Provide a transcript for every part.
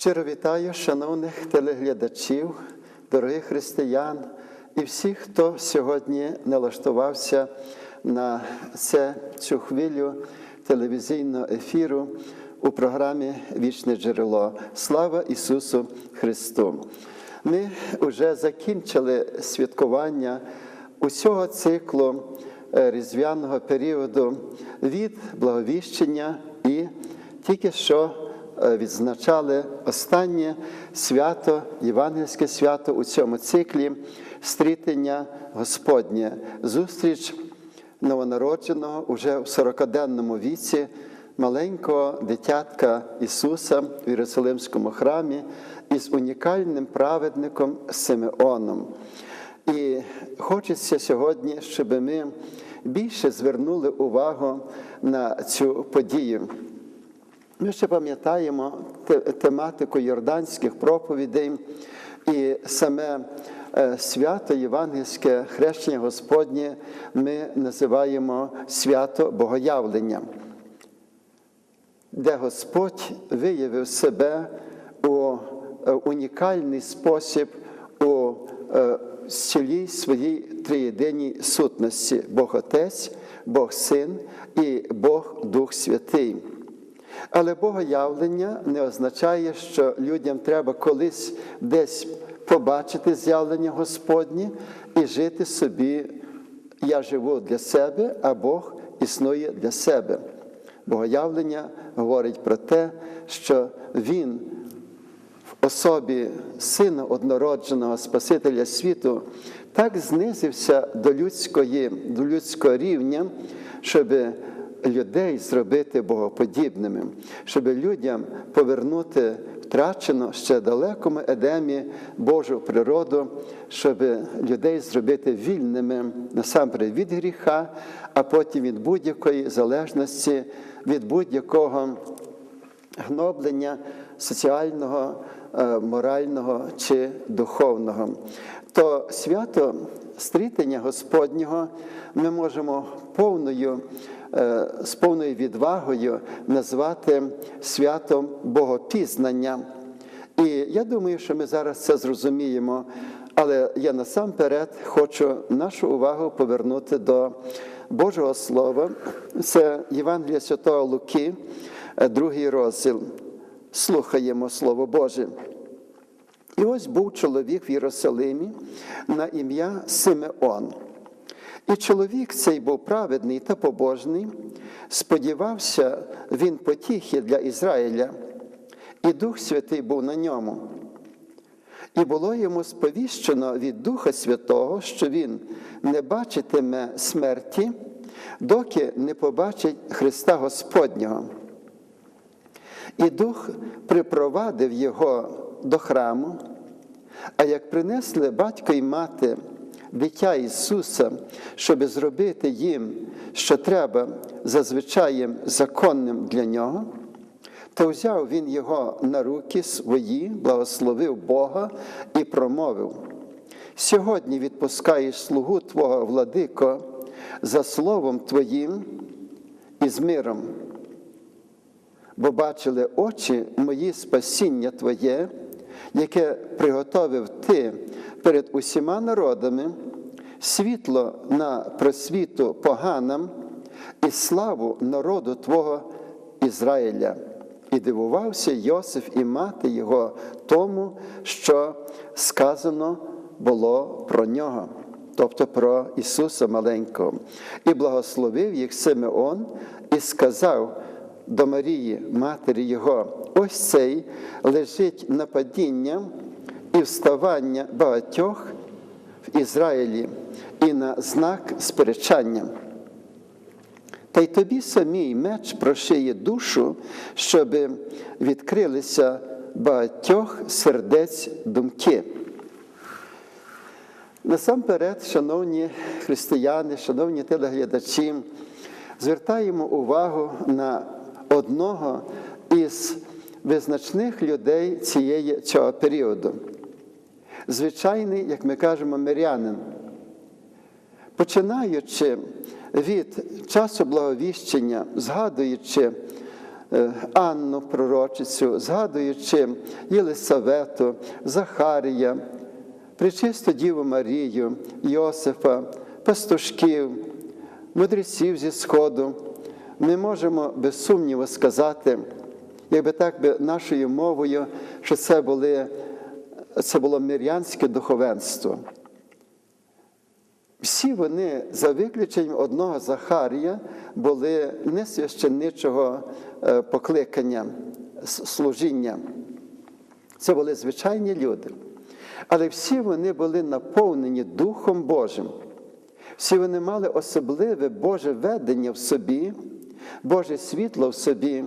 Щиро вітаю шановних телеглядачів, дорогих християн і всіх, хто сьогодні налаштувався на це, цю хвилю телевізійного ефіру у програмі Вічне джерело. Слава Ісусу Христу! Ми вже закінчили святкування усього циклу е, різдвяного періоду від благовіщення і тільки що відзначали останнє свято, євангельське свято у цьому циклі стрітення Господнє, зустріч новонародженого уже в 40-денному віці маленького дитятка Ісуса в Єрусалимському храмі із унікальним праведником Симеоном. І хочеться сьогодні, щоб ми більше звернули увагу на цю подію. Ми ще пам'ятаємо тематику йорданських проповідей і саме е, свято Євангельське хрещення Господнє ми називаємо свято Богоявлення, де Господь виявив себе у е, унікальний спосіб у е, цілій своїй триєдиній сутності Бог Отець, Бог Син і Бог Дух Святий. Але богоявлення не означає, що людям треба колись десь побачити з'явлення Господнє і жити собі. Я живу для себе, а Бог існує для себе. Богоявлення говорить про те, що Він в особі Сина однородженого Спасителя світу так знизився до людської, до людського рівня, щоб людей зробити богоподібними, щоб людям повернути втрачено ще далекому едемі Божу природу, щоб людей зробити вільними насамперед від гріха, а потім від будь-якої залежності, від будь-якого гноблення соціального, е, морального чи духовного. То свято стрітення Господнього ми можемо повною з повною відвагою назвати святом Богопізнання. І я думаю, що ми зараз це зрозуміємо, але я насамперед хочу нашу увагу повернути до Божого Слова. Це Євангелія Святого Луки, е, другий розділ. Слухаємо Слово Боже. І ось був чоловік в Єрусалимі на ім'я Симеон. І чоловік цей був праведний та побожний, сподівався він потіхи для Ізраїля, і Дух Святий був на ньому. І було йому сповіщено від Духа Святого, що він не бачитиме смерті, доки не побачить Христа Господнього. І Дух припровадив його до храму, а як принесли батько і мати дитя Ісуса, щоб зробити їм, що треба зазвичаєм законним для Нього, то взяв Він його на руки свої, благословив Бога і промовив: Сьогодні відпускаєш слугу Твого владико за словом Твоїм і з миром. Бо бачили очі мої спасіння Твоє, яке приготовив Ти перед усіма народами, світло на просвіту поганам і славу народу Твого Ізраїля. І дивувався Йосиф і мати його тому, що сказано було про нього, тобто про Ісуса Маленького. І благословив їх Симеон і сказав до Марії, матері Його, ось цей лежить на падіння і вставання багатьох в Ізраїлі і на знак сперечання. Та й тобі самій меч прошиє душу, щоб відкрилися багатьох сердець думки. Насамперед, шановні християни, шановні телеглядачі, звертаємо увагу на одного із визначних людей цієї, цього періоду. Звичайний, як ми кажемо, мирянин. Починаючи від часу благовіщення, згадуючи е, Анну пророчицю, згадуючи Єлисавету, Захарія, Пречисту Діву Марію, Йосифа, пастушків, мудреців зі Сходу, ми можемо без сумніву сказати, якби так би нашою мовою, що це, були, це було мирянське духовенство. Всі вони, за виключенням одного Захарія, були не священничого е, покликання, служіння. Це були звичайні люди. Але всі вони були наповнені Духом Божим. Всі вони мали особливе Боже ведення в собі, Боже світло в собі.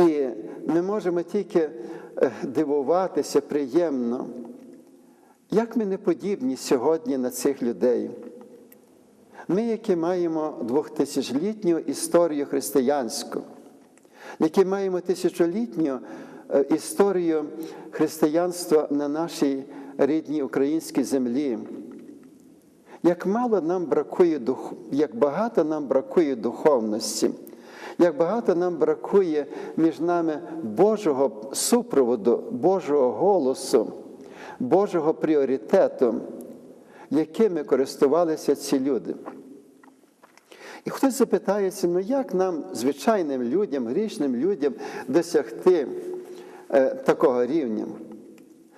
І ми можемо тільки дивуватися приємно, як ми не подібні сьогодні на цих людей. Ми, які маємо двохтисячолітню історію християнську, які маємо тисячолітню е, історію християнства на нашій рідній українській землі. Як мало нам бракує як багато нам бракує духовності, як багато нам бракує між нами Божого супроводу, Божого голосу, Божого пріоритету, якими користувалися ці люди. І хтось запитається, ну як нам, звичайним людям, грішним людям, досягти е, такого рівня?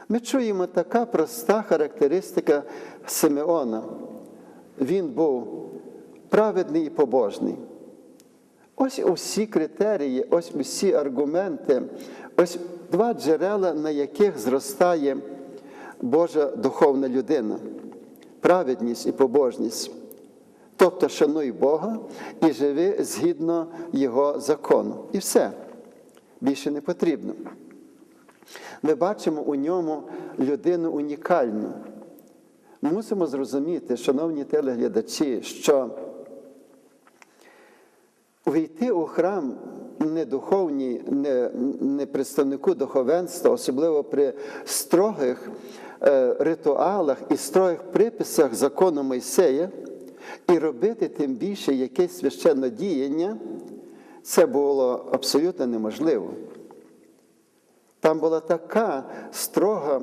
Ми чуємо така проста характеристика Симеона. Він був праведний і побожний. Ось усі критерії, ось усі аргументи, ось два джерела, на яких зростає Божа духовна людина праведність і побожність. Тобто шануй Бога і живи згідно Його закону. І все. Більше не потрібно. Ми бачимо у ньому людину унікальну. Мусимо зрозуміти, шановні телеглядачі, що увійти у храм не духовній, не, не представнику духовенства, особливо при строгих е, ритуалах і строгих приписах закону Мойсея, і робити тим більше якесь священне діяння, це було абсолютно неможливо. Там була така строга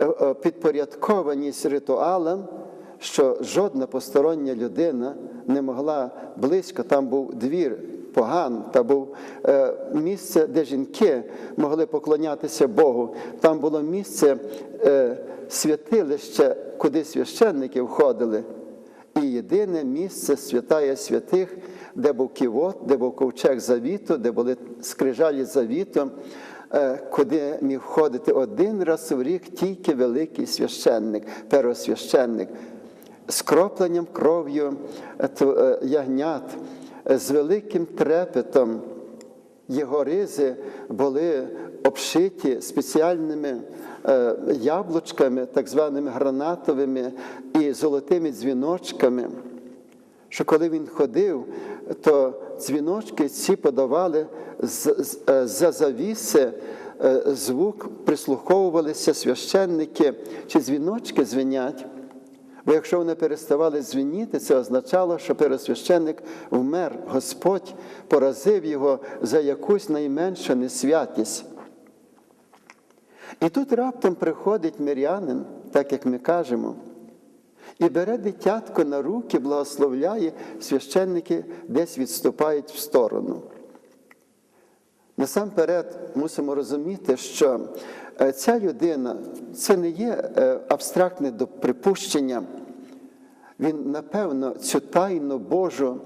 е, е, підпорядкованість ритуалам, що жодна постороння людина не могла близько. Там був двір поган, там був е, місце, де жінки могли поклонятися Богу. Там було місце святилище, куди священники входили. І єдине місце святая святих, де був ківот, де був ковчег завіту, де були скрижалі завіту, куди міг входити один раз в рік тільки великий священник, первосвященник, з кропленням кров'ю ягнят, з великим трепетом. Його ризи були обшиті спеціальними яблучками, так званими гранатовими і золотими дзвіночками. Що коли він ходив, то дзвіночки ці подавали за завіси звук, прислуховувалися священники, чи дзвіночки дзвенять. Бо якщо вони переставали дзвеніти, це означало, що первосвященник вмер, Господь поразив його за якусь найменшу несвятість. І тут раптом приходить мирянин, так як ми кажемо, і бере дитятко на руки, благословляє, священники десь відступають в сторону. Насамперед мусимо розуміти, що ця людина це не є абстрактне припущення. Він, напевно, цю тайну Божу,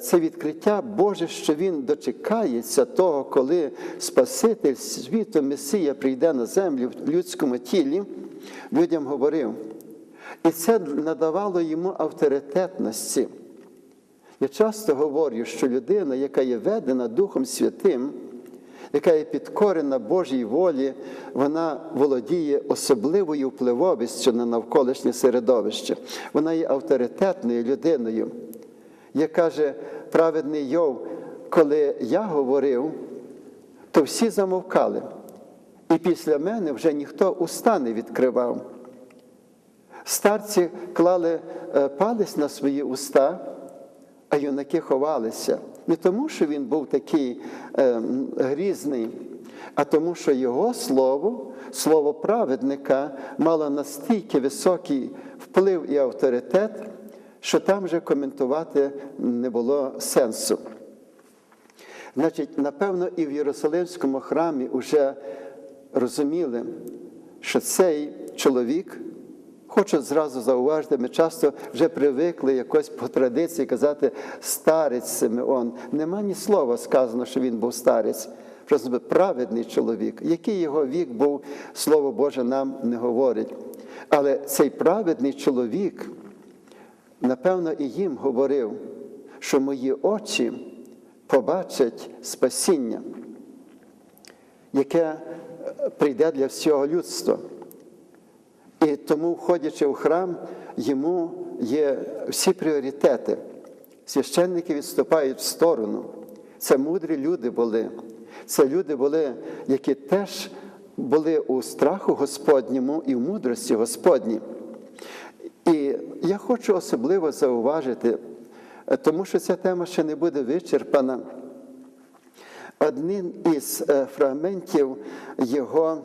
це відкриття Боже, що Він дочекається того, коли Спаситель світу Месія прийде на землю в людському тілі, людям говорив. І це надавало йому авторитетності. Я часто говорю, що людина, яка є ведена Духом Святим, яка є підкорена Божій волі, вона володіє особливою впливовістю на навколишнє середовище. Вона є авторитетною людиною. Як каже праведний Йов, коли я говорив, то всі замовкали. І після мене вже ніхто уста не відкривав. Старці клали палець на свої уста, а юнаки ховалися. Не тому, що він був такий е, грізний, а тому, що його слово, слово праведника, мало настільки високий вплив і авторитет, що там вже коментувати не було сенсу. Значить, напевно, і в Єрусалимському храмі вже розуміли, що цей чоловік, хочу зразу зауважити, ми часто вже привикли якось по традиції казати старець Симеон. Нема ні слова сказано, що він був старець. Просто праведний чоловік. Який його вік був, Слово Боже нам не говорить. Але цей праведний чоловік, напевно, і їм говорив, що мої очі побачать спасіння, яке прийде для всього людства. І тому, входячи в храм, йому є всі пріоритети. Священники відступають в сторону. Це мудрі люди були. Це люди були, які теж були у страху Господньому і в мудрості Господній. І я хочу особливо зауважити, тому що ця тема ще не буде вичерпана. Одним із е, фрагментів його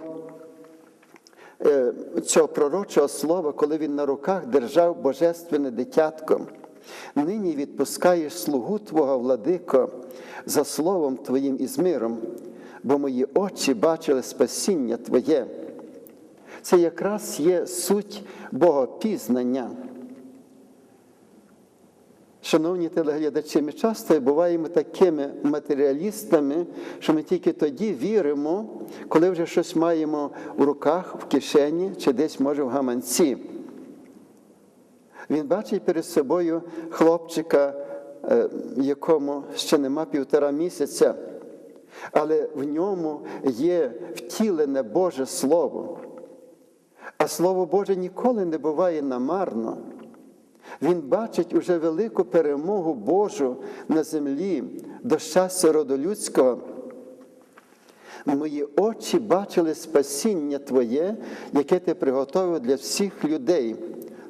цього пророчого слова, коли він на руках держав божественне дитятко. Нині відпускаєш слугу Твого владико за словом Твоїм і з миром, бо мої очі бачили спасіння Твоє. Це якраз є суть Богопізнання. Шановні телеглядачі, ми часто буваємо такими матеріалістами, що ми тільки тоді віримо, коли вже щось маємо в руках, в кишені чи десь, може, в гаманці. Він бачить перед собою хлопчика, е, якому ще нема півтора місяця, але в ньому є втілене Боже Слово. А Слово Боже ніколи не буває намарно. Він бачить уже велику перемогу Божу на землі до щастя роду людського. Мої очі бачили спасіння Твоє, яке ти приготовив для всіх людей,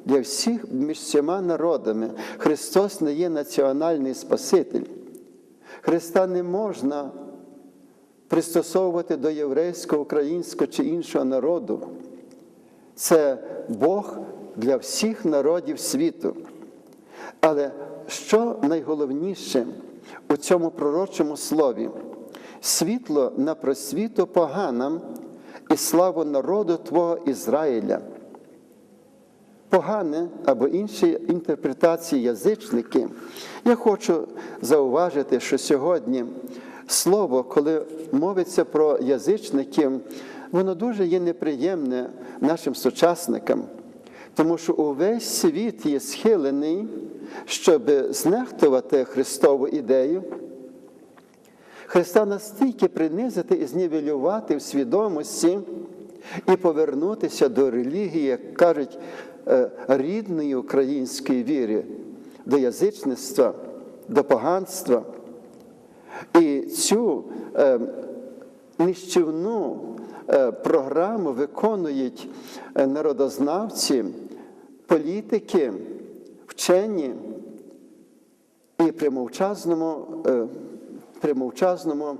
для всіх між всіма народами. Христос не є національний Спаситель. Христа не можна пристосовувати до єврейського, українського чи іншого народу. Це Бог для всіх народів світу. Але що найголовніше у цьому пророчому слові? Світло на просвіту поганам і славу народу Твого Ізраїля. Погане або інші інтерпретації язичники. Я хочу зауважити, що сьогодні слово, коли мовиться про язичників, воно дуже є неприємне нашим сучасникам. Тому що увесь світ є схилений, щоб знехтувати Христову ідею, Христа настільки принизити і знівелювати в свідомості і повернутися до релігії, як кажуть, е, рідної української віри, до язичництва, до поганства. І цю е, нищівну е, програму виконують народознавці політики, вчені і при мовчазному, при мовчазному,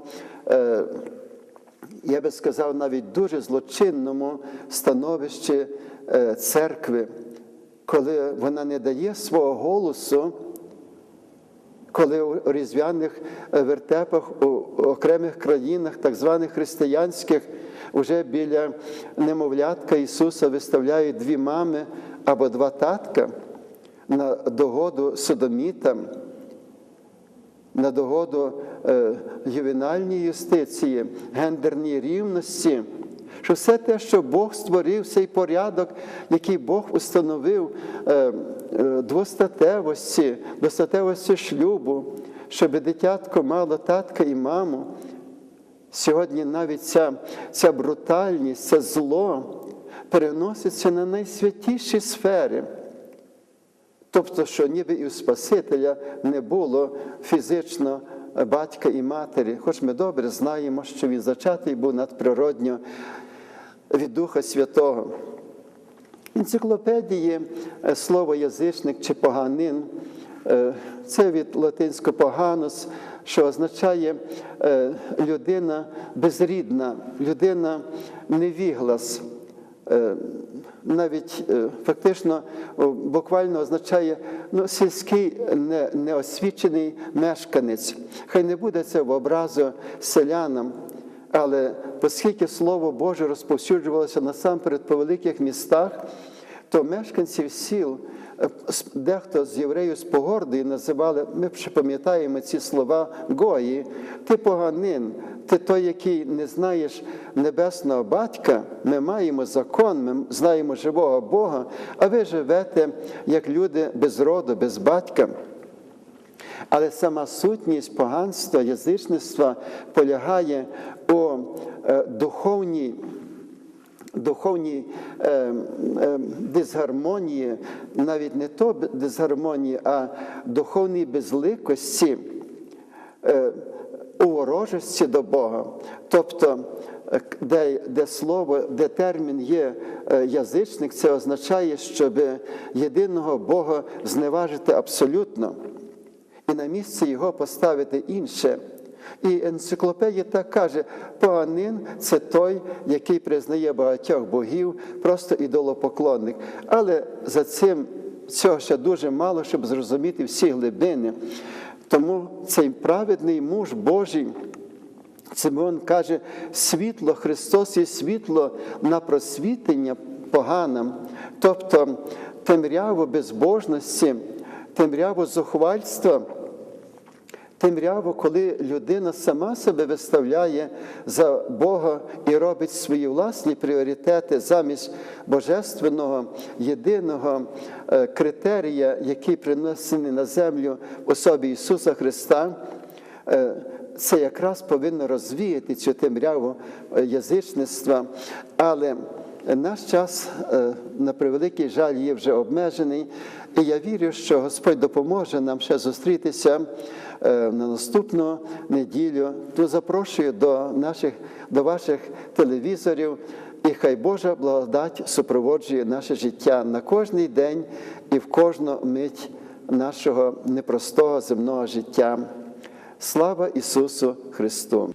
я би сказав, навіть дуже злочинному становищі церкви, коли вона не дає свого голосу. Коли у різдвяних вертепах у окремих країнах, так званих християнських, вже біля немовлятка Ісуса виставляють дві мами або два татка на догоду содомітам, на догоду е, ювенальній юстиції, гендерній рівності, що все те, що Бог створив, цей порядок, який Бог установив е, е, двостатевості, достатевості шлюбу, щоб дитятко мало татка і маму. Сьогодні навіть ця, ця брутальність, це зло переноситься на найсвятіші сфери. Тобто, що ніби і у Спасителя не було фізично батька і матері, хоч ми добре знаємо, що він зачатий був надприродньо від Духа Святого. Енциклопедії слово язичник чи поганин Е, Це від латинського поганус, що означає е, людина безрідна, людина невіглас. Навіть е, фактично буквально означає ну, сільський не, неосвічений мешканець. Хай не буде це в образу селянам, але оскільки Слово Боже розповсюджувалося насамперед по великих містах, то мешканців сіл, е, дехто з євреїв з погордою називали, ми ще пам'ятаємо ці слова Гої, ти поганин, ти той, який не знаєш небесного батька, ми маємо закон, ми знаємо живого Бога, а ви живете як люди без роду, без батька. Але сама сутність поганства, язичництва полягає у е, духовній духовній е, е, дисгармонії, навіть не то дисгармонії, а духовній безликості, е, у ворожості до Бога. Тобто, е, де, де слово, де термін є е, язичник, це означає, щоб єдиного Бога зневажити абсолютно і на місце його поставити інше. І енциклопедія так каже: поганин це той, який признає багатьох богів, просто ідолопоклонник. Але за цим цього ще дуже мало, щоб зрозуміти всі глибини. Тому цей праведний муж Божий. Симеон каже, світло Христос є світло на просвітення поганам, тобто темряву безбожності, темряву зухвальства, темряву, коли людина сама себе виставляє за Бога і робить свої власні пріоритети замість божественного, єдиного е, критерія, який принесений на землю в особі Ісуса Христа. Е, Це якраз повинно розвіяти цю темряву е, язичництва, але наш час, е, на превеликий жаль, є вже обмежений, і я вірю, що Господь допоможе нам ще зустрітися е, на наступну неділю. То запрошую до наших, до ваших телевізорів, і хай Божа благодать супроводжує наше життя на кожний день і в кожну мить нашого непростого земного життя. Слава Ісусу Христу!